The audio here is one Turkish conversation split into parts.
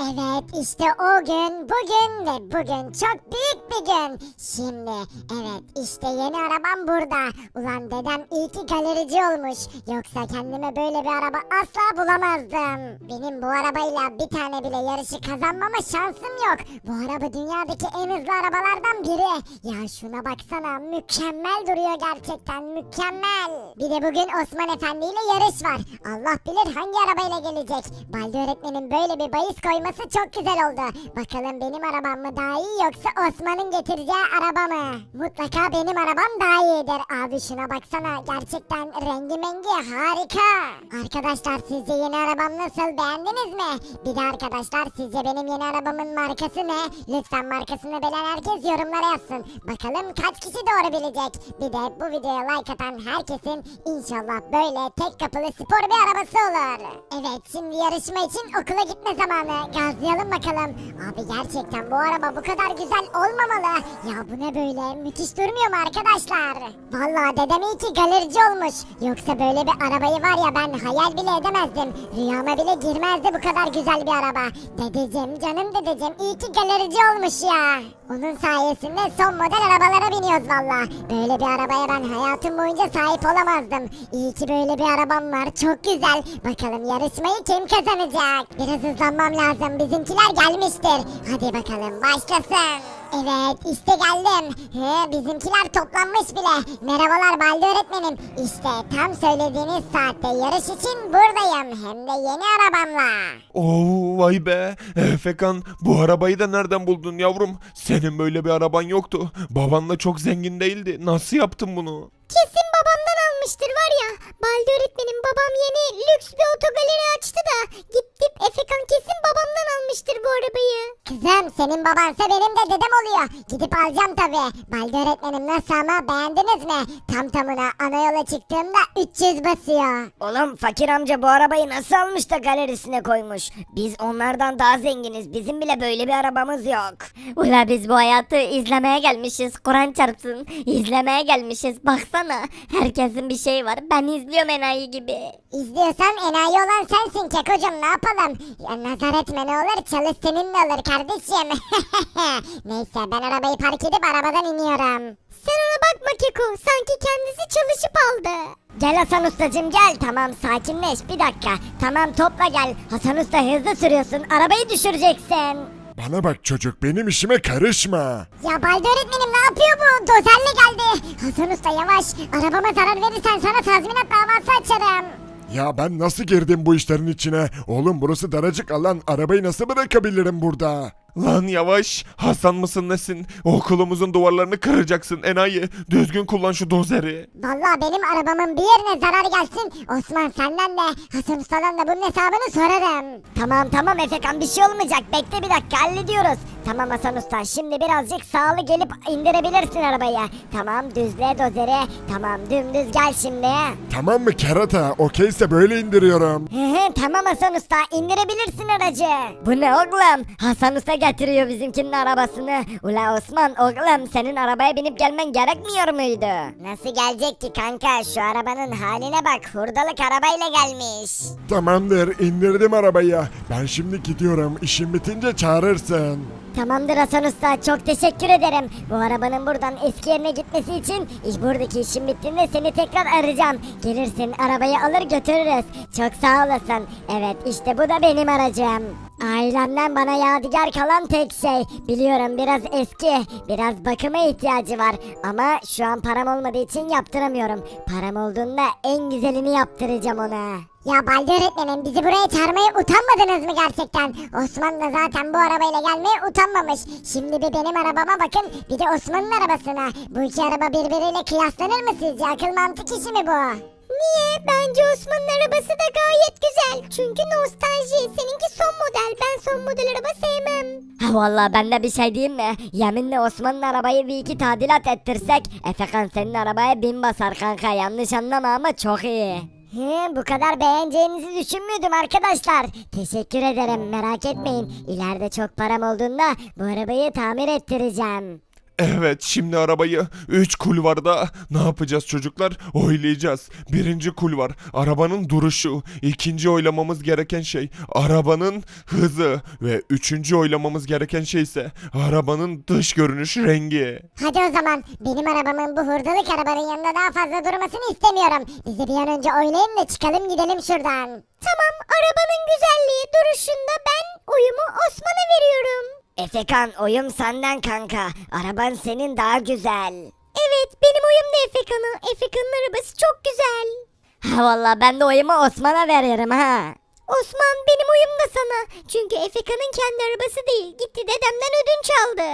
Evet işte o gün bugün ve bugün çok büyük bir gün. Şimdi evet işte yeni arabam burada. Ulan dedem iyi ki galerici olmuş. Yoksa kendime böyle bir araba asla bulamazdım. Benim bu arabayla bir tane bile yarışı kazanmama şansım yok. Bu araba dünyadaki en hızlı arabalardan biri. Ya şuna baksana mükemmel duruyor gerçekten mükemmel. Bir de bugün Osman Efendi ile yarış var. Allah bilir hangi arabayla gelecek. Baldi öğretmenin böyle bir bahis koyması çok güzel oldu. Bakalım benim arabam mı daha iyi yoksa Osman'ın getireceği araba mı? Mutlaka benim arabam daha iyidir. Abi şuna baksana gerçekten rengi mengi harika. Arkadaşlar sizce yeni arabam nasıl beğendiniz mi? Bir de arkadaşlar sizce benim yeni arabamın markası ne? Lütfen markasını bilen herkes yorumlara yazsın. Bakalım kaç kişi doğru bilecek. Bir de bu videoya like atan herkesin inşallah böyle tek kapılı spor bir arabası olur. Evet şimdi yarışma için okula gitme zamanı. Gazlayalım bakalım. Abi gerçekten bu araba bu kadar güzel olmamalı. Ya bu ne böyle? Müthiş durmuyor mu arkadaşlar? Vallahi dedem iyi ki galerici olmuş. Yoksa böyle bir arabayı var ya ben hayal bile edemezdim. Rüyama bile girmezdi bu kadar güzel bir araba. Dedeciğim canım dedeciğim iyi ki galerici olmuş ya. Onun sayesinde son model arabalara biniyoruz valla. Böyle bir arabaya ben hayatım boyunca sahip olamazdım. İyi ki böyle bir arabam var. Çok güzel. Bakalım yarışmayı kim kazanacak? Biraz hızlanmam lazım. Bizimkiler gelmiştir. Hadi bakalım başlasın. Evet işte geldim. He, bizimkiler toplanmış bile. Merhabalar Baldi öğretmenim. İşte tam söylediğiniz saatte yarış için buradayım. Hem de yeni arabamla. Oo vay be. Efekan bu arabayı da nereden buldun yavrum? Senin böyle bir araban yoktu. Baban da çok zengin değildi. Nasıl yaptın bunu? Kesin babamdan almıştır var ya. Baldi öğretmenim babam yeni lüks bir otogaleri senin babansa benim de dedem oluyor. Gidip alacağım tabi. Baldi öğretmenim nasıl ama beğendiniz mi? Tam tamına ana yola çıktığımda 300 basıyor. Oğlum fakir amca bu arabayı nasıl almış da galerisine koymuş? Biz onlardan daha zenginiz. Bizim bile böyle bir arabamız yok. Ula biz bu hayatı izlemeye gelmişiz. Kur'an çarpsın. İzlemeye gelmişiz. Baksana. Herkesin bir şey var. Ben izliyorum enayi gibi. İzliyorsan enayi olan sensin Kekocuğum ne yapalım? Ya nazar etme ne olur çalış senin de olur kardeşim. Neyse ben arabayı park edip arabadan iniyorum. Sen ona bakma Keko sanki kendisi çalışıp aldı. Gel Hasan ustacım gel. Tamam sakinleş bir dakika. Tamam topla gel. Hasan usta hızlı sürüyorsun. Arabayı düşüreceksin. Bana bak çocuk benim işime karışma. Ya Balde öğretmenim ne yapıyor bu? Dozerle geldi. Hasan Usta yavaş. Arabama zarar verirsen sana tazminat davası açarım. Ya ben nasıl girdim bu işlerin içine? Oğlum burası daracık alan arabayı nasıl bırakabilirim burada? Lan yavaş. Hasan mısın nesin? Okulumuzun duvarlarını kıracaksın enayi. Düzgün kullan şu dozeri. Vallahi benim arabamın bir yerine zarar gelsin. Osman senden de Hasan Usta'dan da bunun hesabını sorarım. Tamam tamam Efekan bir şey olmayacak. Bekle bir dakika hallediyoruz. Tamam Hasan usta şimdi birazcık sağlı gelip indirebilirsin arabayı. Tamam düzle dozeri. Tamam dümdüz gel şimdi. Tamam mı kerata? Okeyse böyle indiriyorum. Hı hı, tamam Hasan Usta indirebilirsin aracı. Bu ne oğlum? Hasan Usta getiriyor bizimkinin arabasını. Ula Osman oğlum senin arabaya binip gelmen gerekmiyor muydu? Nasıl gelecek ki kanka şu arabanın haline bak hurdalık arabayla gelmiş. Tamamdır indirdim arabayı. Ben şimdi gidiyorum. İşim bitince çağırırsın. Tamamdır Hasan Usta çok teşekkür ederim. Bu arabanın buradan eski yerine gitmesi için iş buradaki işim bittiğinde seni tekrar arayacağım. Gelirsin arabayı alır götürürüz. Çok sağ olasın. Evet işte bu da benim aracım. Ailemden bana yadigar kalan tek şey. Biliyorum biraz eski, biraz bakıma ihtiyacı var. Ama şu an param olmadığı için yaptıramıyorum. Param olduğunda en güzelini yaptıracağım ona. Ya Balde öğretmenim bizi buraya çağırmaya utanmadınız mı gerçekten? Osman da zaten bu arabayla gelmeye utanmamış. Şimdi bir benim arabama bakın bir de Osman'ın arabasına. Bu iki araba birbiriyle kıyaslanır mı sizce? Akıl mantık işi mi bu? Niye? Bence Osman'ın arabası da gayet güzel. Çünkü nostalji. Seninki son model. Araba sevmem. Ha vallahi ben de bir şey diyeyim mi? Yeminle Osman'ın arabayı bir iki tadilat ettirsek Efekan senin arabaya bin basar kanka yanlış anlama ama çok iyi. He, bu kadar beğeneceğinizi düşünmüyordum arkadaşlar. Teşekkür ederim merak etmeyin. İleride çok param olduğunda bu arabayı tamir ettireceğim. Evet şimdi arabayı 3 kulvarda ne yapacağız çocuklar? Oylayacağız. Birinci kulvar arabanın duruşu. İkinci oylamamız gereken şey arabanın hızı. Ve üçüncü oylamamız gereken şey ise arabanın dış görünüş rengi. Hadi o zaman benim arabamın bu hurdalık arabanın yanında daha fazla durmasını istemiyorum. Bizi bir an önce oylayın da çıkalım gidelim şuradan. Tamam arabanın güzelliği duruşunda ben oyumu Osman'a veriyorum. Efekan oyum senden kanka. Araban senin daha güzel. Evet benim oyum da Efekan'a. Efekan'ın arabası çok güzel. Ha valla ben de oyumu Osman'a veriyorum ha. Osman benim oyum da sana. Çünkü Efekan'ın kendi arabası değil. Gitti dedemden ödünç aldı.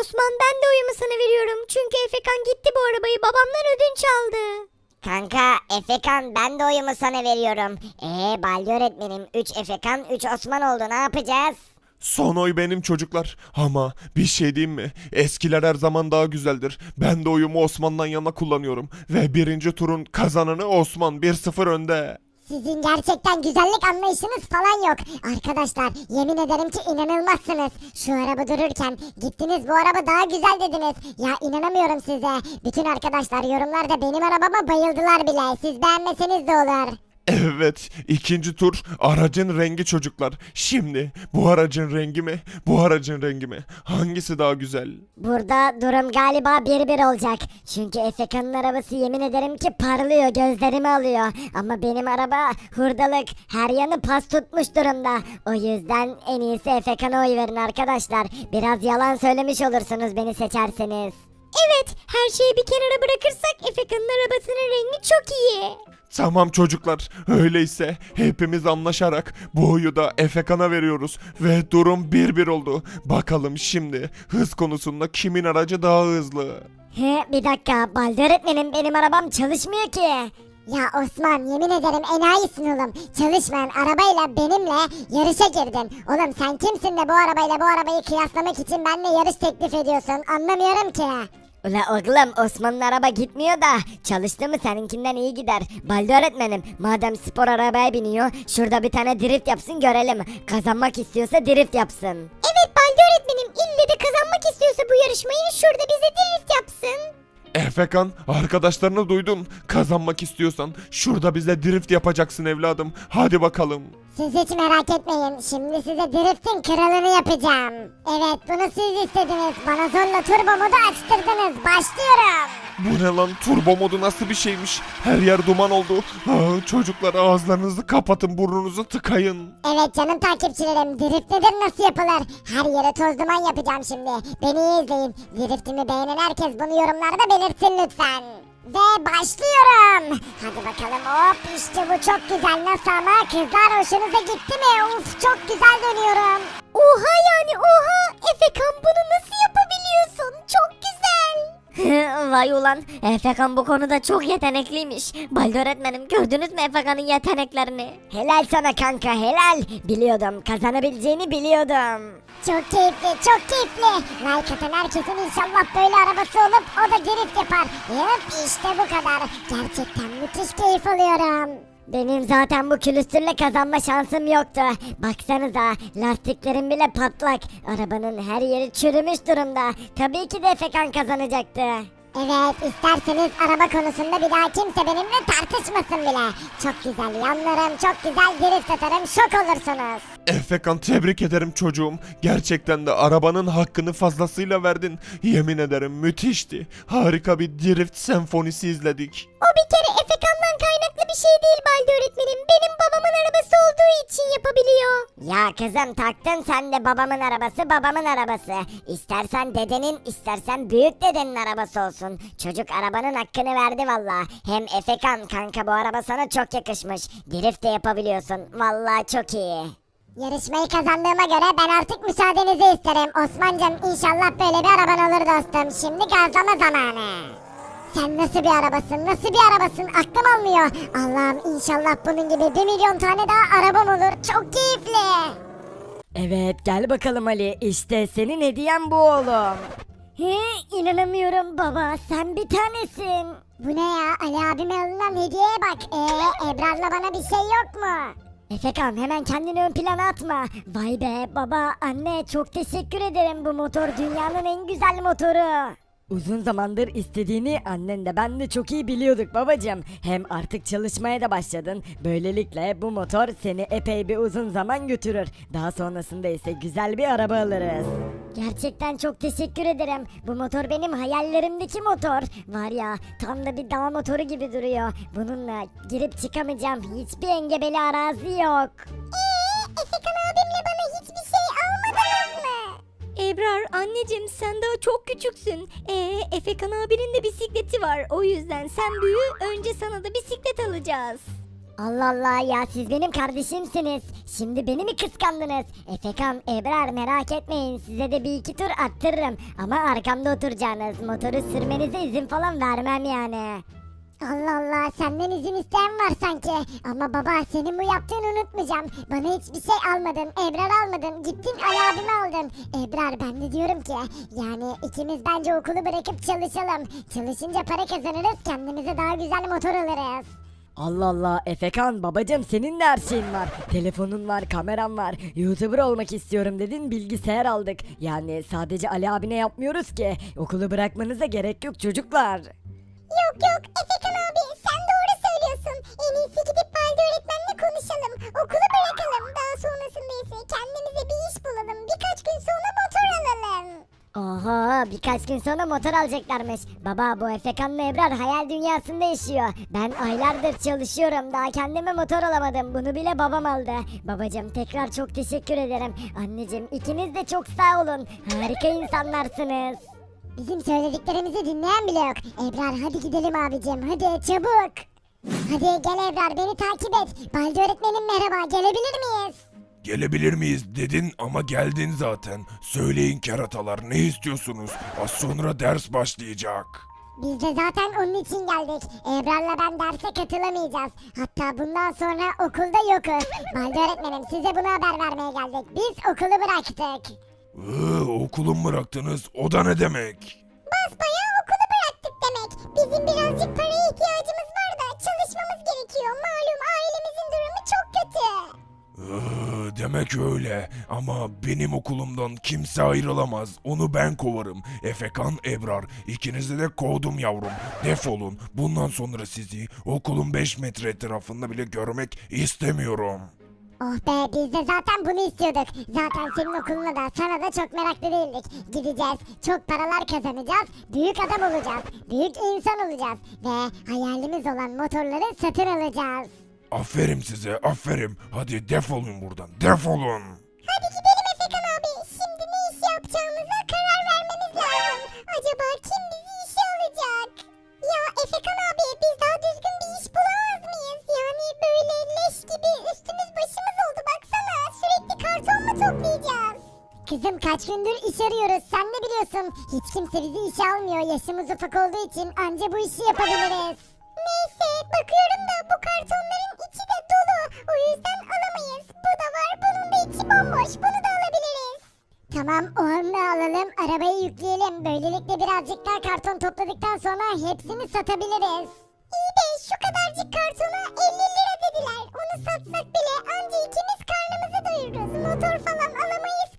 Osman ben de oyumu sana veriyorum. Çünkü Efekan gitti bu arabayı babamdan ödünç aldı. Kanka Efekan ben de oyumu sana veriyorum. Ee Baldi öğretmenim 3 Efekan 3 Osman oldu ne yapacağız? Son oy benim çocuklar. Ama bir şey diyeyim mi? Eskiler her zaman daha güzeldir. Ben de oyumu Osman'dan yana kullanıyorum. Ve birinci turun kazananı Osman 1-0 önde. Sizin gerçekten güzellik anlayışınız falan yok. Arkadaşlar yemin ederim ki inanılmazsınız. Şu araba dururken gittiniz bu araba daha güzel dediniz. Ya inanamıyorum size. Bütün arkadaşlar yorumlarda benim arabama bayıldılar bile. Siz beğenmeseniz de olur. Evet, ikinci tur aracın rengi çocuklar. Şimdi bu aracın rengi mi, bu aracın rengi mi? Hangisi daha güzel? Burada durum galiba bir bir olacak. Çünkü Efekan'ın arabası yemin ederim ki parlıyor gözlerimi alıyor. Ama benim araba hurdalık her yanı pas tutmuş durumda. O yüzden en iyisi Efekan'a oy verin arkadaşlar. Biraz yalan söylemiş olursunuz beni seçerseniz. Evet her şeyi bir kenara bırakırsak Efekan'ın arabasının rengi çok iyi. Tamam çocuklar, öyleyse hepimiz anlaşarak bu oyu da Efekan'a veriyoruz ve durum 1-1 oldu. Bakalım şimdi hız konusunda kimin aracı daha hızlı? He bir dakika Baldi öğretmenim benim arabam çalışmıyor ki. Ya Osman yemin ederim enayisin oğlum. Çalışmayan arabayla benimle yarışa girdin. Oğlum sen kimsin de bu arabayla bu arabayı kıyaslamak için benimle yarış teklif ediyorsun? Anlamıyorum ki. Ula oğlum Osman'ın araba gitmiyor da çalıştı mı seninkinden iyi gider. Baldi öğretmenim madem spor arabaya biniyor şurada bir tane drift yapsın görelim. Kazanmak istiyorsa drift yapsın. Evet Baldi öğretmenim ille de kazanmak istiyorsa bu yarışmayı şurada bize drift yapsın. Efekan, arkadaşlarını duydun. Kazanmak istiyorsan şurada bize drift yapacaksın evladım. Hadi bakalım. Siz hiç merak etmeyin. Şimdi size driftin kralını yapacağım. Evet bunu siz istediniz. Bana zorla turbo modu açtırdınız. Başlıyorum. Bu ne lan turbo modu nasıl bir şeymiş? Her yer duman oldu. Aa, çocuklar ağızlarınızı kapatın burnunuzu tıkayın. Evet canım takipçilerim. Drift nedir nasıl yapılır? Her yere toz duman yapacağım şimdi. Beni iyi izleyin. Driftimi beğenen herkes bunu yorumlarda belirtsin lütfen. Ve başlıyorum. Hadi bakalım hop işte bu çok güzel nasıl ama kızlar hoşunuza gitti mi? Uf çok güzel dönüyorum. Oha yani oha Efekan bunu nasıl yapabiliyorsun çok güzel. Vay ulan Efekan bu konuda çok yetenekliymiş. Baldi öğretmenim gördünüz mü Efekan'ın yeteneklerini? Helal sana kanka helal. Biliyordum kazanabileceğini biliyordum. Çok keyifli, çok keyifli. Like atan herkesin inşallah böyle arabası olup o da drift yapar. Yap işte bu kadar. Gerçekten müthiş keyif alıyorum. Benim zaten bu külüstürle kazanma şansım yoktu. Baksanıza lastiklerim bile patlak. Arabanın her yeri çürümüş durumda. Tabii ki de Efekan kazanacaktı. Evet isterseniz araba konusunda bir daha kimse benimle tartışmasın bile. Çok güzel yanlarım, çok güzel drift atarım, şok olursunuz. Efekan tebrik ederim çocuğum. Gerçekten de arabanın hakkını fazlasıyla verdin. Yemin ederim müthişti. Harika bir drift senfonisi izledik. O bir kere bir şey değil Baldi öğretmenim. Benim babamın arabası olduğu için yapabiliyor. Ya kızım taktın sen de babamın arabası babamın arabası. İstersen dedenin istersen büyük dedenin arabası olsun. Çocuk arabanın hakkını verdi valla. Hem Efekan kanka bu araba sana çok yakışmış. Drift de yapabiliyorsun. Valla çok iyi. Yarışmayı kazandığıma göre ben artık müsaadenizi isterim. Osman'cım inşallah böyle bir araban olur dostum. Şimdi gazlama zamanı. Sen nasıl bir arabasın, nasıl bir arabasın aklım almıyor. Allah'ım inşallah bunun gibi bir milyon tane daha arabam olur. Çok keyifli. Evet gel bakalım Ali işte senin hediyen bu oğlum. He inanamıyorum baba sen bir tanesin. Bu ne ya? Ali abime alınan hediyeye bak. Ee, Ebrar'la bana bir şey yok mu? Efekan hemen kendini ön plana atma. Vay be baba anne çok teşekkür ederim bu motor dünyanın en güzel motoru. Uzun zamandır istediğini annen de ben de çok iyi biliyorduk babacım. Hem artık çalışmaya da başladın. Böylelikle bu motor seni epey bir uzun zaman götürür. Daha sonrasında ise güzel bir araba alırız. Gerçekten çok teşekkür ederim. Bu motor benim hayallerimdeki motor. Var ya tam da bir dağ motoru gibi duruyor. Bununla girip çıkamayacağım. Hiçbir engebeli arazi yok. Ebrar anneciğim sen daha çok küçüksün. Ee, Efekan abinin de bisikleti var. O yüzden sen büyü önce sana da bisiklet alacağız. Allah Allah ya siz benim kardeşimsiniz. Şimdi beni mi kıskandınız? Efekan, Ebrar merak etmeyin size de bir iki tur attırırım. Ama arkamda oturacaksınız. Motoru sürmenize izin falan vermem yani. Allah Allah senden izin isteyen var sanki. Ama baba senin bu yaptığını unutmayacağım. Bana hiçbir şey almadın. Ebrar almadın. Gittin Ali abimi aldın. Ebrar ben de diyorum ki yani ikimiz bence okulu bırakıp çalışalım. Çalışınca para kazanırız kendimize daha güzel motor alırız. Allah Allah Efekan babacım senin de her şeyin var. Telefonun var, kameran var. YouTuber olmak istiyorum dedin bilgisayar aldık. Yani sadece Ali abine yapmıyoruz ki. Okulu bırakmanıza gerek yok çocuklar. Yok yok Efekan abi sen doğru söylüyorsun. En iyisi gidip Balde öğretmenle konuşalım. Okulu bırakalım. Daha sonrasında ise kendimize bir iş bulalım. Birkaç gün sonra motor alalım. Oho birkaç gün sonra motor alacaklarmış. Baba bu Efekan'la Ebrar hayal dünyasında yaşıyor. Ben aylardır çalışıyorum daha kendime motor alamadım. Bunu bile babam aldı. Babacım tekrar çok teşekkür ederim. Anneciğim ikiniz de çok sağ olun. Harika insanlarsınız. Bizim söylediklerimizi dinleyen bile yok. Ebrar hadi gidelim abicim hadi çabuk. Hadi gel Ebrar beni takip et. Balde öğretmenim merhaba gelebilir miyiz? Gelebilir miyiz dedin ama geldin zaten. Söyleyin keratalar ne istiyorsunuz? Az sonra ders başlayacak. Biz de zaten onun için geldik. Ebrar'la ben derse katılamayacağız. Hatta bundan sonra okulda yokuz. Balde öğretmenim size bunu haber vermeye geldik. Biz okulu bıraktık. Iı, okulu mu bıraktınız? O da ne demek? Basbayağı okulu bıraktık demek. Bizim birazcık paraya ihtiyacımız var da çalışmamız gerekiyor. Malum ailemizin durumu çok kötü. Iı, demek öyle ama benim okulumdan kimse ayrılamaz. Onu ben kovarım. Efekan, Ebrar ikinizi de kovdum yavrum. Defolun. Bundan sonra sizi okulun 5 metre etrafında bile görmek istemiyorum. Oh be biz de zaten bunu istiyorduk. Zaten senin okuluna da sana da çok meraklı değildik. Gideceğiz, çok paralar kazanacağız, büyük adam olacağız, büyük insan olacağız ve hayalimiz olan motorları satın alacağız. Aferin size, aferin. Hadi defolun buradan, defolun. Kızım kaç gündür iş arıyoruz sen de biliyorsun. Hiç kimse bizi işe almıyor yaşımız ufak olduğu için anca bu işi yapabiliriz. Neyse bakıyorum da bu kartonların içi de dolu. O yüzden alamayız. Bu da var bunun da içi bomboş. Bunu da alabiliriz. Tamam o anda alalım arabayı yükleyelim. Böylelikle birazcık daha karton topladıktan sonra hepsini satabiliriz. İyi de şu kadarcık kartona 50 lira dediler. Onu satsak bile anca ikimiz karnımızı doyururuz. Motor falan alamayız.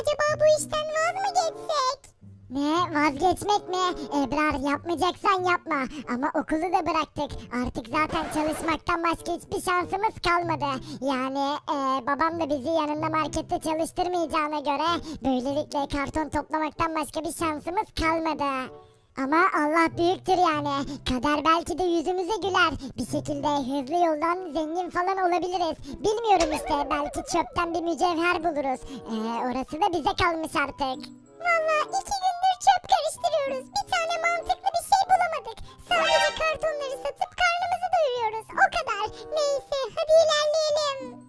Acaba bu işten vaz mı geçsek? Ne vazgeçmek mi? Ebrar yapmayacaksan yapma. Ama okulu da bıraktık. Artık zaten çalışmaktan başka hiçbir şansımız kalmadı. Yani e, babam da bizi yanında markette çalıştırmayacağına göre böylelikle karton toplamaktan başka bir şansımız kalmadı. Ama Allah büyüktür yani. Kader belki de yüzümüze güler. Bir şekilde hızlı yoldan zengin falan olabiliriz. Bilmiyorum işte belki çöpten bir mücevher buluruz. Ee, orası da bize kalmış artık. Valla iki gündür çöp karıştırıyoruz. Bir tane mantıklı bir şey bulamadık. Sadece kartonları satıp karnımızı doyuruyoruz. O kadar. Neyse hadi ilerleyelim.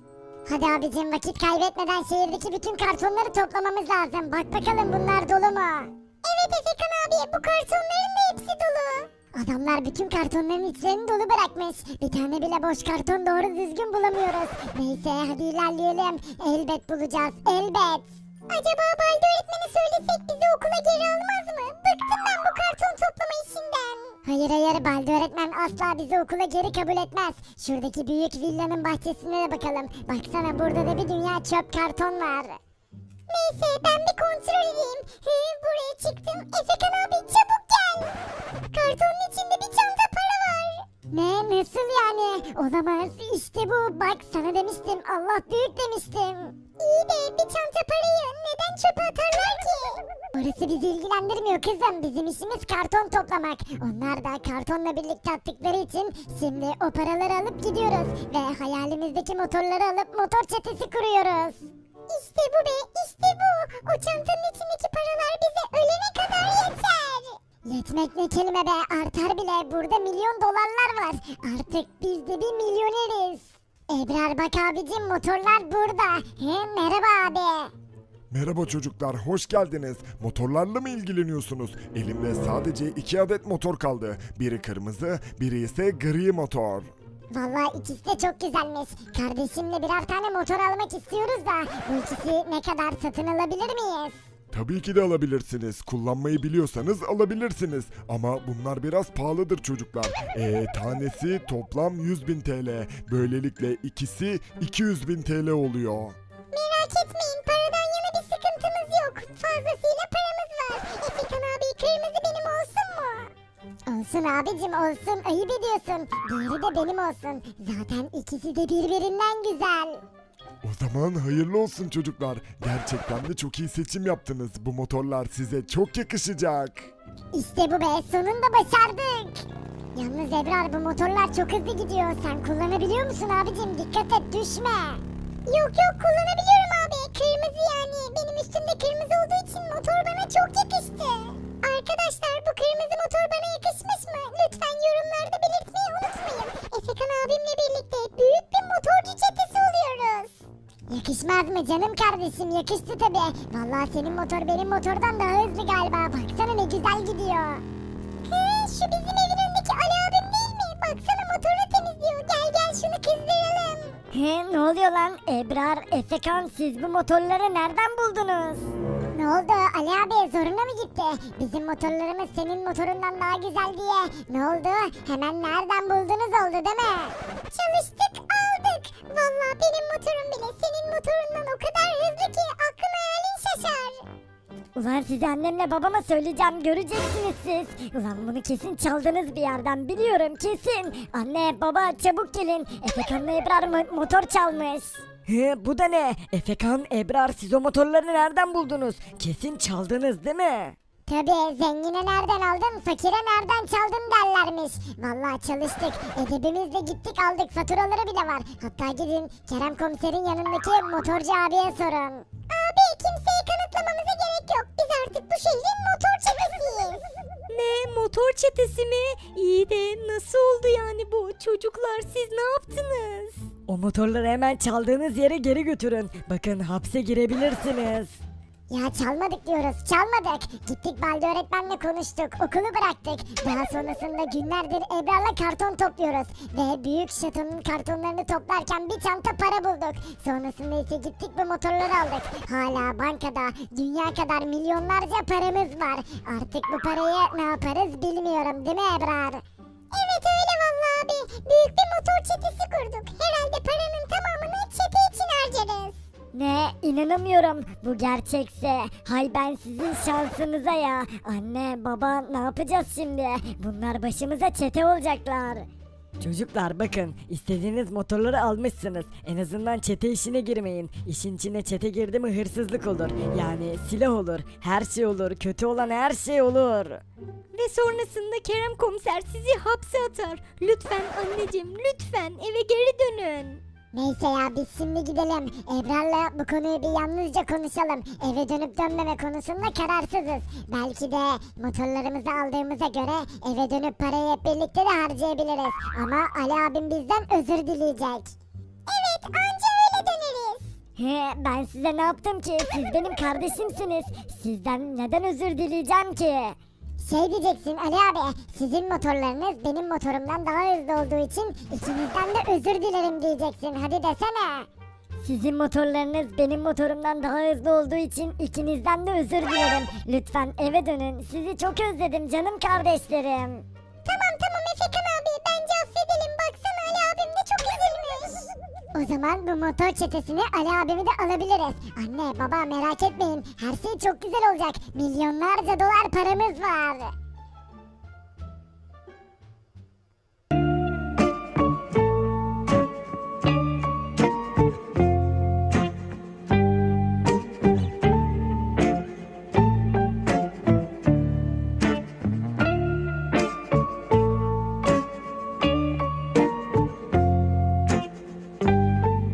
Hadi abicim vakit kaybetmeden şehirdeki bütün kartonları toplamamız lazım. Bak bakalım bunlar dolu mu? Evet Efekan abi bu kartonların da hepsi dolu. Adamlar bütün kartonların içlerini dolu bırakmış. Bir tane bile boş karton doğru düzgün bulamıyoruz. Neyse hadi ilerleyelim. Elbet bulacağız elbet. Acaba Balde öğretmeni söylesek bizi okula geri almaz mı? Bıktım ben bu karton toplama işinden. Hayır hayır Balde öğretmen asla bizi okula geri kabul etmez. Şuradaki büyük villanın bahçesine de bakalım. Baksana burada da bir dünya çöp karton var. Neyse ben bir kontrol edeyim. He, buraya çıktım. Efekan abi çabuk gel. Kartonun içinde bir çanta para var. Ne nasıl yani? Olamaz. İşte bu. Bak sana demiştim. Allah büyük demiştim. İyi de bir çanta parayı neden çöpe atarlar ki? Orası bizi ilgilendirmiyor kızım. Bizim işimiz karton toplamak. Onlar da kartonla birlikte attıkları için şimdi o paraları alıp gidiyoruz. Ve hayalimizdeki motorları alıp motor çetesi kuruyoruz. İşte bu be, işte bu. O çantanın içindeki paralar bize ölene kadar yeter. Yetmek ne kelime be, artar bile. Burada milyon dolarlar var. Artık biz de bir milyoneriz. Ebrar bak abicim motorlar burada. He, merhaba abi. Merhaba çocuklar, hoş geldiniz. Motorlarla mı ilgileniyorsunuz? Elimde sadece iki adet motor kaldı. Biri kırmızı, biri ise gri motor. Vallahi ikisi de çok güzelmiş. Kardeşimle birer tane motor almak istiyoruz da bu ikisi ne kadar satın alabilir miyiz? Tabii ki de alabilirsiniz. Kullanmayı biliyorsanız alabilirsiniz. Ama bunlar biraz pahalıdır çocuklar. Ee, tanesi toplam 100 bin TL. Böylelikle ikisi 200 bin TL oluyor. Merak etmeyin paradan yana bir sıkıntımız yok. Fazlasıyla paramız var. Efekan abi kırmızı benim olsun mu? Olsun abicim olsun ayıp ediyorsun. Diğeri de benim olsun. Zaten ikisi de birbirinden güzel. O zaman hayırlı olsun çocuklar. Gerçekten de çok iyi seçim yaptınız. Bu motorlar size çok yakışacak. İşte bu be sonunda başardık. Yalnız Ebrar bu motorlar çok hızlı gidiyor. Sen kullanabiliyor musun abicim? Dikkat et düşme. Yok yok kullanabiliyorum abi. Kırmızı yani. Benim üstümde kırmızı olduğu için motor bana çok yakıştı. Arkadaşlar bu kırmızı motor bana Efekan abimle birlikte büyük bir motorcu çetesi oluyoruz. Yakışmaz mı canım kardeşim? Yakıştı tabii. Vallahi senin motor benim motordan daha hızlı galiba. Baksana ne güzel gidiyor. He, şu bizim evin önündeki Ali abim değil mi? Baksana motoru temizliyor. Gel gel şunu kızdıralım. He, ne oluyor lan? Ebrar, Efekan siz bu motorları nereden buldunuz? Ne oldu Ali abi zoruna mı gitti? Bizim motorlarımız senin motorundan daha güzel diye. Ne oldu? Hemen nereden buldunuz oldu değil mi? Çalıştık aldık. Vallahi benim motorum bile senin motorundan o kadar hızlı ki aklın hayalin şaşar. Ulan size annemle babama söyleyeceğim göreceksiniz siz. Ulan bunu kesin çaldınız bir yerden biliyorum kesin. Anne baba çabuk gelin. Efekan'la Ebrar mo- motor çalmış. He, bu da ne? Efekan, Ebrar siz o motorları nereden buldunuz? Kesin çaldınız değil mi? Tabii zengine nereden aldın, fakire nereden çaldın derlermiş. Vallahi çalıştık, edebimizle gittik aldık, faturaları bile var. Hatta gidin Kerem komiserin yanındaki motorcu abiye sorun. Abi kimseye kanıtlamamıza gerek yok. Biz artık bu şehrin motor çetesiyiz. Ne motor çetesi mi? İyi de nasıl oldu yani bu? Çocuklar siz ne yaptınız? O motorları hemen çaldığınız yere geri götürün. Bakın hapse girebilirsiniz. Ya çalmadık diyoruz, çalmadık. Gittik Balde öğretmenle konuştuk, okulu bıraktık. Daha sonrasında günlerdir Ebrar'la karton topluyoruz. Ve büyük şatonun kartonlarını toplarken bir çanta para bulduk. Sonrasında ise gittik bu motorları aldık. Hala bankada dünya kadar milyonlarca paramız var. Artık bu parayı ne yaparız bilmiyorum değil mi Ebrar? Evet abi. Büyük bir motor çetesi kurduk. Herhalde paranın tamamını çete için harcarız. Ne inanamıyorum bu gerçekse. Hay ben sizin şansınıza ya. Anne baba ne yapacağız şimdi? Bunlar başımıza çete olacaklar. Çocuklar bakın istediğiniz motorları almışsınız. En azından çete işine girmeyin. İşin içine çete girdi mi hırsızlık olur. Yani silah olur. Her şey olur. Kötü olan her şey olur. Ve sonrasında Kerem komiser sizi hapse atar. Lütfen anneciğim lütfen eve geri dönün. Neyse ya biz şimdi gidelim. Ebrar'la bu konuyu bir yalnızca konuşalım. Eve dönüp dönmeme konusunda kararsızız. Belki de motorlarımızı aldığımıza göre eve dönüp parayı hep birlikte de harcayabiliriz. Ama Ali abim bizden özür dileyecek. Evet anca öyle döneriz. He, ben size ne yaptım ki? Siz benim kardeşimsiniz. Sizden neden özür dileyeceğim ki? Şey diyeceksin Ali abi, sizin motorlarınız benim motorumdan daha hızlı olduğu için ikinizden de özür dilerim diyeceksin. Hadi desene. Sizin motorlarınız benim motorumdan daha hızlı olduğu için ikinizden de özür dilerim. Lütfen eve dönün. Sizi çok özledim canım kardeşlerim. O zaman bu motor çetesini Ali abimi de alabiliriz. Anne baba merak etmeyin her şey çok güzel olacak. Milyonlarca dolar paramız var.